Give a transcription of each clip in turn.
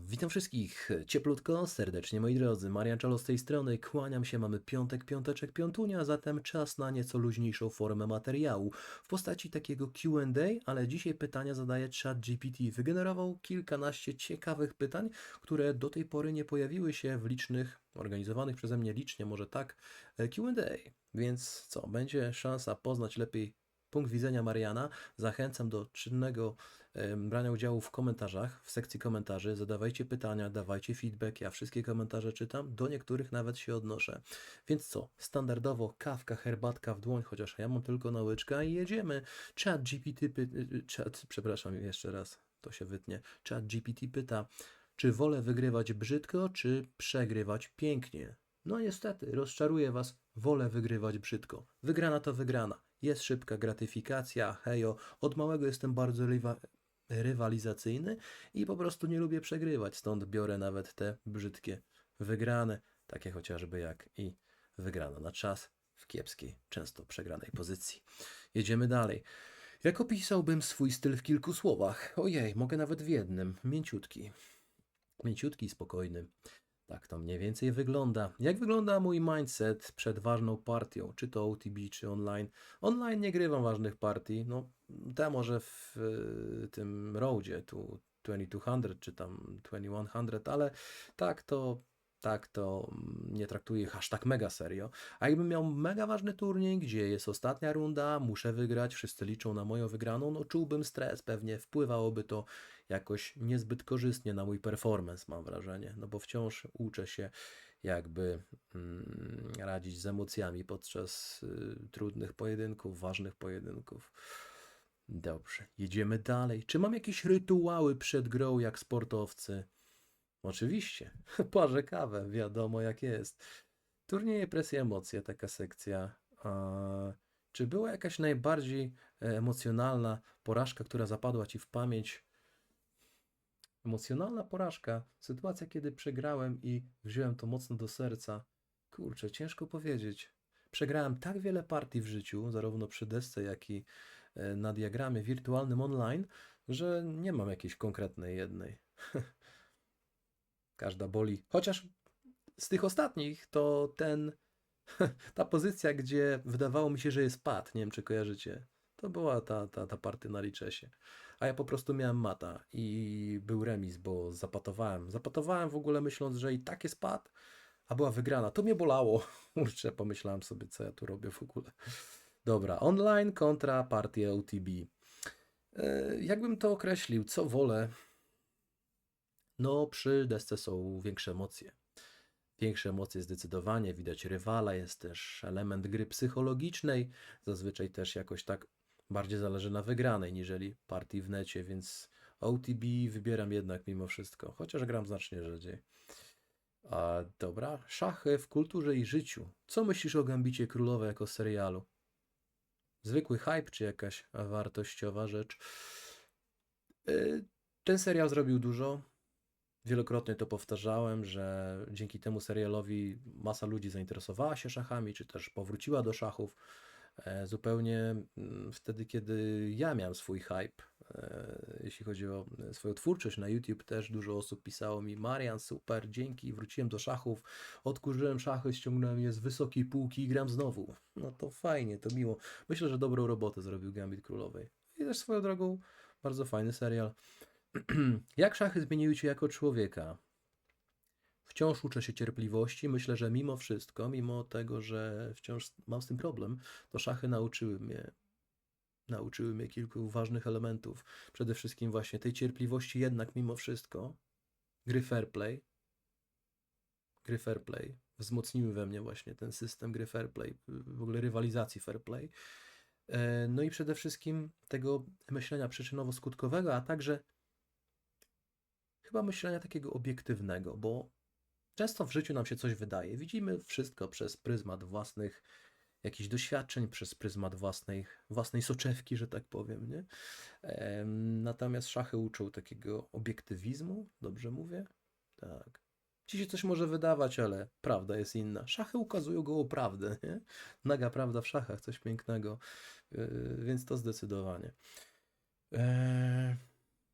Witam wszystkich cieplutko, serdecznie moi drodzy. Marian Czalo z tej strony, kłaniam się, mamy piątek, piąteczek, piątunia, zatem czas na nieco luźniejszą formę materiału w postaci takiego Q&A, ale dzisiaj pytania zadaje ChatGPT. Wygenerował kilkanaście ciekawych pytań, które do tej pory nie pojawiły się w licznych, organizowanych przeze mnie licznie, może tak, e, Q&A. Więc co, będzie szansa poznać lepiej punkt widzenia Mariana. Zachęcam do czynnego brania udziału w komentarzach, w sekcji komentarzy. Zadawajcie pytania, dawajcie feedback. Ja wszystkie komentarze czytam, do niektórych nawet się odnoszę. Więc co, standardowo kawka, herbatka w dłoń, chociaż ja mam tylko na łyczka i jedziemy. Chat GPT, py... y, chat, przepraszam jeszcze raz, to się wytnie. Chat GPT pyta, czy wolę wygrywać brzydko, czy przegrywać pięknie? No niestety, rozczaruję Was, wolę wygrywać brzydko. Wygrana to wygrana. Jest szybka gratyfikacja, hejo. Od małego jestem bardzo rywa rywalizacyjny i po prostu nie lubię przegrywać, stąd biorę nawet te brzydkie wygrane, takie chociażby jak i wygrana na czas w kiepskiej, często przegranej pozycji. Jedziemy dalej. Jak opisałbym swój styl w kilku słowach? Ojej, mogę nawet w jednym. Mięciutki. Mięciutki spokojny. Tak to mniej więcej wygląda. Jak wygląda mój mindset przed ważną partią, czy to OTB, czy online? Online nie grywam ważnych partii, no te może w y, tym roadzie, tu 2200 czy tam 2100, ale tak to tak to mm, nie traktuję tak mega serio. A jakbym miał mega ważny turniej, gdzie jest ostatnia runda, muszę wygrać, wszyscy liczą na moją wygraną, no czułbym stres, pewnie wpływałoby to jakoś niezbyt korzystnie na mój performance, mam wrażenie, no bo wciąż uczę się jakby mm, radzić z emocjami podczas y, trudnych pojedynków, ważnych pojedynków. Dobrze, jedziemy dalej. Czy mam jakieś rytuały przed grą jak sportowcy? Oczywiście. Parzę kawę, wiadomo jak jest. Turnieje, presja, emocje, taka sekcja. Czy była jakaś najbardziej e, emocjonalna porażka, która zapadła ci w pamięć? Emocjonalna porażka, sytuacja, kiedy przegrałem i wziąłem to mocno do serca. Kurczę, ciężko powiedzieć. Przegrałem tak wiele partii w życiu, zarówno przy desce, jak i e, na diagramie wirtualnym online, że nie mam jakiejś konkretnej jednej. Każda boli. Chociaż z tych ostatnich to ten, ta pozycja, gdzie wydawało mi się, że jest pad, nie wiem czy kojarzycie, to była ta, ta, ta partia na Liczesie. A ja po prostu miałem mata i był remis, bo zapatowałem. Zapatowałem w ogóle myśląc, że i tak jest pad, a była wygrana. To mnie bolało. Kurczę, pomyślałem sobie, co ja tu robię w ogóle. Dobra, online kontra partia OTB. E, Jakbym to określił, co wolę? No, przy desce są większe emocje. Większe emocje zdecydowanie, widać rywala, jest też element gry psychologicznej. Zazwyczaj też jakoś tak bardziej zależy na wygranej, niżeli partii w necie, więc OTB wybieram jednak mimo wszystko, chociaż gram znacznie rzadziej. A dobra, szachy w kulturze i życiu. Co myślisz o Gambicie Królowej jako serialu? Zwykły hype czy jakaś wartościowa rzecz? Yy, Ten serial zrobił dużo. Wielokrotnie to powtarzałem, że dzięki temu serialowi masa ludzi zainteresowała się szachami, czy też powróciła do szachów. E, Zupełnie mm, wtedy, kiedy ja miałem swój hype, e, jeśli chodzi o swoją twórczość na YouTube, też dużo osób pisało mi: Marian, super, dzięki, wróciłem do szachów, odkurzyłem szachy, ściągnąłem je z wysokiej półki i gram znowu. No to fajnie, to miło. Myślę, że dobrą robotę zrobił Gambit Królowej. I też swoją drogą bardzo fajny serial. Jak szachy zmieniły cię jako człowieka? Wciąż uczę się cierpliwości. Myślę, że mimo wszystko, mimo tego, że wciąż mam z tym problem, to szachy nauczyły mnie, nauczyły mnie kilku ważnych elementów. Przede wszystkim właśnie tej cierpliwości, jednak mimo wszystko, gry fair play, gry fair play, wzmocniły we mnie właśnie ten system gry fair play, w ogóle rywalizacji fair play. E, No i przede wszystkim tego myślenia przyczynowo-skutkowego, a także chyba myślenia takiego obiektywnego, bo często w życiu nam się coś wydaje. Widzimy wszystko przez pryzmat własnych jakichś doświadczeń, przez pryzmat własnej, własnej soczewki, że tak powiem, nie? Natomiast szachy uczą takiego obiektywizmu, dobrze mówię? Tak. Ci się coś może wydawać, ale prawda jest inna. Szachy ukazują gołą prawdę, nie? Naga prawda w szachach, coś pięknego. Yy, Więc to zdecydowanie. Eee,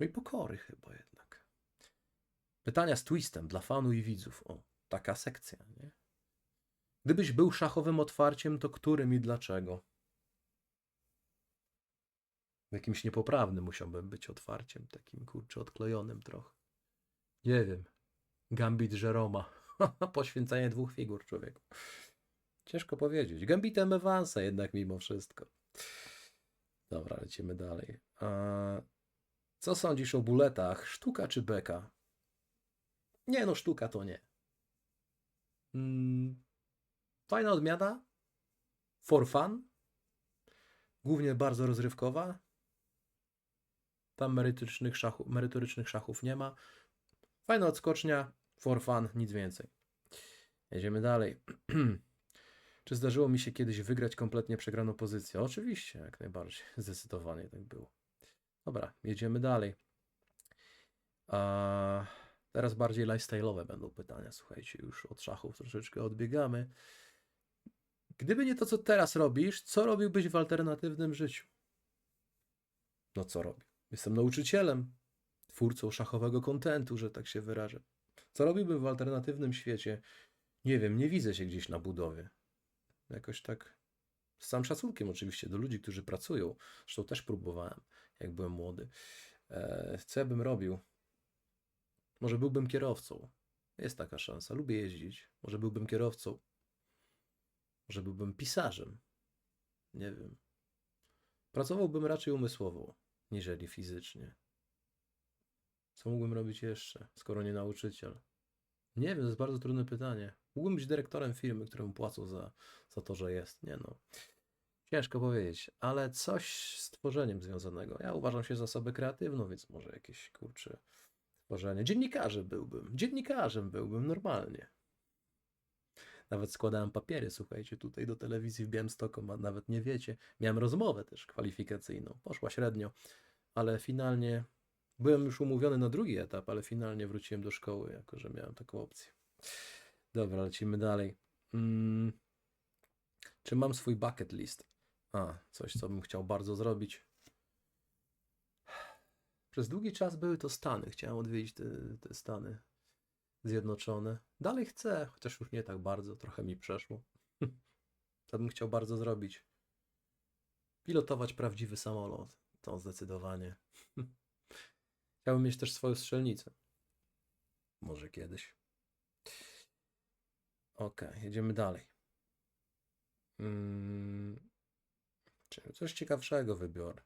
No i pokory chyba jednak. Pytania z twistem dla fanu i widzów. O, taka sekcja, nie? Gdybyś był szachowym otwarciem, to którym i dlaczego? Jakimś niepoprawnym musiałbym być otwarciem, takim kurczę odklejonym trochę. Nie wiem. Gambit Jeroma. Poświęcenie dwóch figur człowieku. Ciężko powiedzieć. Gambitem Evansa jednak mimo wszystko. Dobra, lecimy dalej. Co sądzisz o buletach? Sztuka czy beka? Nie no, sztuka to nie. Mm, fajna odmiana. For fun. Głównie bardzo rozrywkowa. Tam merytorycznych, szachu, merytorycznych szachów nie ma. Fajna odskocznia. For fun, nic więcej. Jedziemy dalej. Czy zdarzyło mi się kiedyś wygrać kompletnie przegraną pozycję? Oczywiście, jak najbardziej. Zdecydowanie tak było. Dobra, jedziemy dalej. A teraz bardziej lifestyle'owe będą pytania. Słuchajcie, już od szachów troszeczkę odbiegamy. Gdyby nie to, co teraz robisz, co robiłbyś w alternatywnym życiu? No co robię? Jestem nauczycielem, twórcą szachowego kontentu, że tak się wyrażę. Co robiłbym w alternatywnym świecie? Nie wiem, nie widzę się gdzieś na budowie. Jakoś tak z całym szacunkiem oczywiście do ludzi, którzy pracują. Zresztą też próbowałem, jak byłem młody. E, co ja bym robił? Może byłbym kierowcą. Jest taka szansa. Lubię jeździć. Może byłbym kierowcą. Może byłbym pisarzem. Nie wiem. Pracowałbym raczej umysłowo, niżeli fizycznie. Co mógłbym robić jeszcze, skoro nie nauczyciel? Nie wiem, to jest bardzo trudne pytanie. Mógłbym być dyrektorem firmy, któremu płacą za, za to, że jest. Nie no. Ciężko powiedzieć, ale coś z tworzeniem związanego. Ja uważam się za osobę kreatywną, więc może jakieś kurcze tworzenie. Dziennikarzem byłbym. Dziennikarzem byłbym normalnie. Nawet składałem papiery, słuchajcie, tutaj do telewizji w Białymstoku, a nawet nie wiecie. Miałem rozmowę też kwalifikacyjną. Poszła średnio, ale finalnie byłem już umówiony na drugi etap, ale finalnie wróciłem do szkoły, jako że miałem taką opcję. Dobra, lecimy dalej. Mm. Czy mam swój bucket list? A, coś, co bym chciał bardzo zrobić. Przez długi czas były to Stany. Chciałem odwiedzić te, te Stany Zjednoczone. Dalej chcę, chociaż już nie tak bardzo, trochę mi przeszło. To bym chciał bardzo zrobić. Pilotować prawdziwy samolot. To zdecydowanie. Chciałbym mieć też swoją strzelnicę. Może kiedyś. Ok, jedziemy dalej. Mm, czy coś ciekawszego wybiorę?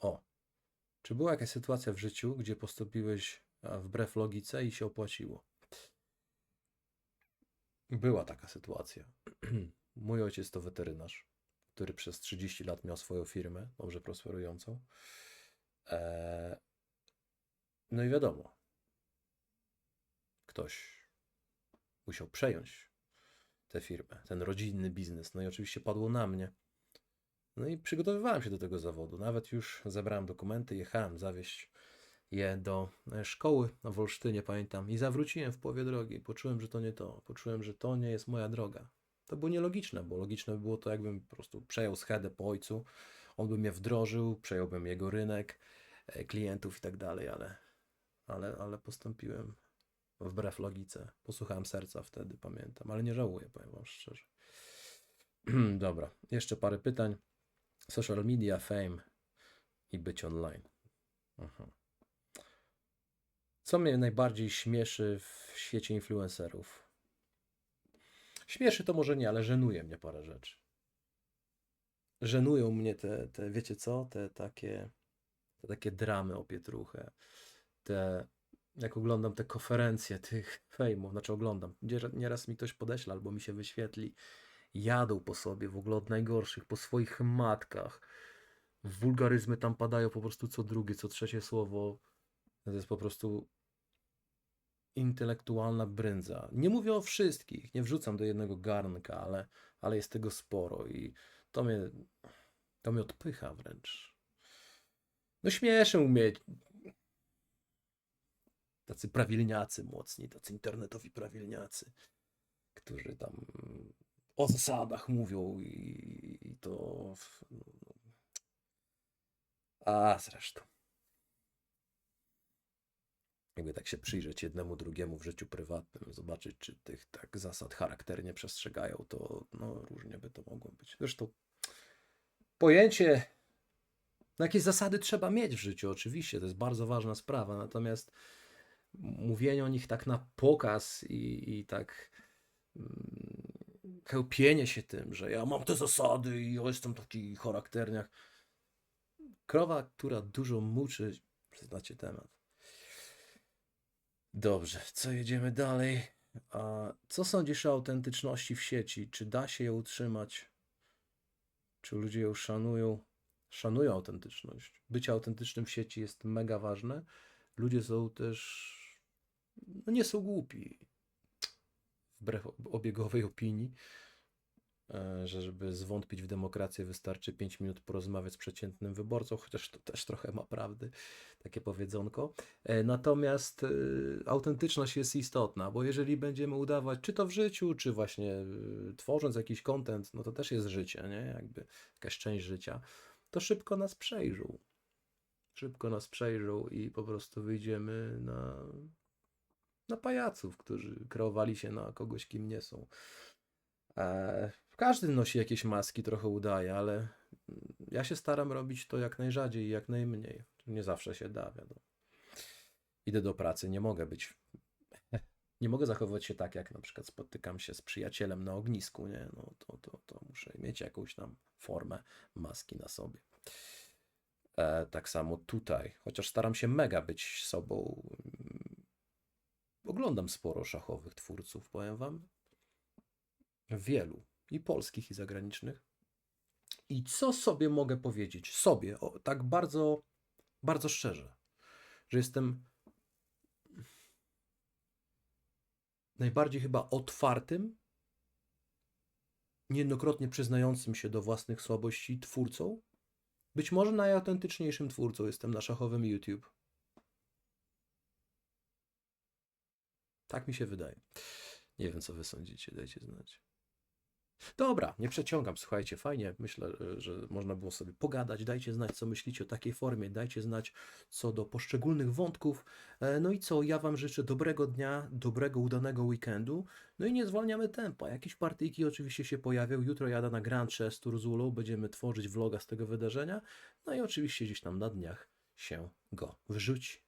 O, czy była jakaś sytuacja w życiu, gdzie postąpiłeś a, wbrew logice i się opłaciło? Była taka sytuacja. Mój ojciec to weterynarz, który przez 30 lat miał swoją firmę, dobrze prosperującą. Eee, no i wiadomo, ktoś musiał przejąć tę firmę, ten rodzinny biznes. No i oczywiście padło na mnie. No i przygotowywałem się do tego zawodu. Nawet już zebrałem dokumenty, jechałem zawieźć je do e, szkoły w Olsztynie, pamiętam, i zawróciłem w połowie drogi. Poczułem, że to nie to. Poczułem, że to nie jest moja droga. To było nielogiczne, bo logiczne by było to, jakbym po prostu przejął schedę po ojcu, on by mnie wdrożył, przejąłbym jego rynek, e, klientów i tak dalej, ale, ale, ale postąpiłem wbrew logice. Posłuchałem serca wtedy, pamiętam, ale nie żałuję, powiem wam szczerze. Dobra, jeszcze parę pytań. Social media, fame i być online. Aha. Co mnie najbardziej śmieszy w świecie influencerów? Śmieszy to może nie, ale żenuje mnie parę rzeczy. Żenują mnie te, te wiecie co, te takie, te takie dramy o Pietruchę. Te, jak oglądam te konferencje tych fejmów, znaczy oglądam, gdzie nieraz mi ktoś podeśle albo mi się wyświetli, jadą po sobie w ogóle od najgorszych, po swoich matkach. Wulgaryzmy tam padają po prostu co drugie, co trzecie słowo. To jest po prostu intelektualna brędza. Nie mówię o wszystkich, nie wrzucam do jednego garnka, ale, ale jest tego sporo i to mnie, to mnie odpycha wręcz. No śmieszę mnie tacy prawilniacy mocni, tacy internetowi prawilniacy, którzy tam o zasadach mówią i, i to... A zresztą. jakby tak się przyjrzeć jednemu, drugiemu w życiu prywatnym, zobaczyć, czy tych tak zasad charakternie przestrzegają, to no, różnie by to mogło być. Zresztą pojęcie, no jakieś zasady trzeba mieć w życiu, oczywiście, to jest bardzo ważna sprawa, natomiast mówienie o nich tak na pokaz i, i tak mm, chełpienie się tym, że ja mam te zasady i ja jestem taki charakterniak. Krowa, która dużo muczy, znacie temat. Dobrze, co jedziemy dalej? A co sądzisz o autentyczności w sieci? Czy da się ją utrzymać? Czy ludzie ją szanują? Szanują autentyczność. Bycie autentycznym w sieci jest mega ważne. Ludzie są też, no nie są głupi. Wbrew obiegowej opinii, e, że żeby zwątpić w demokrację wystarczy 5 minut porozmawiać z przeciętnym wyborcą, chociaż to też trochę ma prawdy, takie powiedzonko. E, Natomiast e, autentyczność jest istotna, bo jeżeli będziemy udawać, czy to w życiu, czy właśnie tworząc jakiś content, no to też jest życie, nie? Jakby jakaś część życia, to szybko nas przejrzą. Szybko nas przejrzą i po prostu wyjdziemy na, na pajaców, którzy kreowali się na kogoś, kim nie są. E, każdy nosi jakieś maski, trochę udaje, ale mm, ja się staram robić to jak najrzadziej i jak najmniej. Nie zawsze się da, wiadomo. Idę do pracy, nie mogę być. Nie mogę zachowywać się tak, jak na przykład spotykam się z przyjacielem na ognisku, nie? No to, to, to muszę mieć jakąś tam formę maski na sobie. E, tak samo tutaj, chociaż staram się mega być sobą. Oglądam sporo szachowych twórców, powiem wam. Wielu, i polskich, i zagranicznych. I co sobie mogę powiedzieć? Sobie, o, tak bardzo, bardzo szczerze, że jestem najbardziej chyba otwartym, niejednokrotnie przyznającym się do własnych słabości twórcą. Być może najautentyczniejszym twórcą jestem na szachowym YouTube. Tak mi się wydaje. Nie wiem, co wy sądzicie, dajcie znać. Dobra, nie przeciągam, słuchajcie, fajnie. Myślę, e, że można było sobie pogadać. Dajcie znać, co myślicie o takiej formie. Dajcie znać co do poszczególnych wątków. E, No i co, ja Wam życzę dobrego dnia, dobrego, udanego weekendu. No i nie zwalniamy tempa. Jakieś partyjki oczywiście się pojawią. Jutro jadę na Grand Chess Tour Zulu. Będziemy tworzyć vloga z tego wydarzenia. No i oczywiście gdzieś tam na dniach się go wrzuci.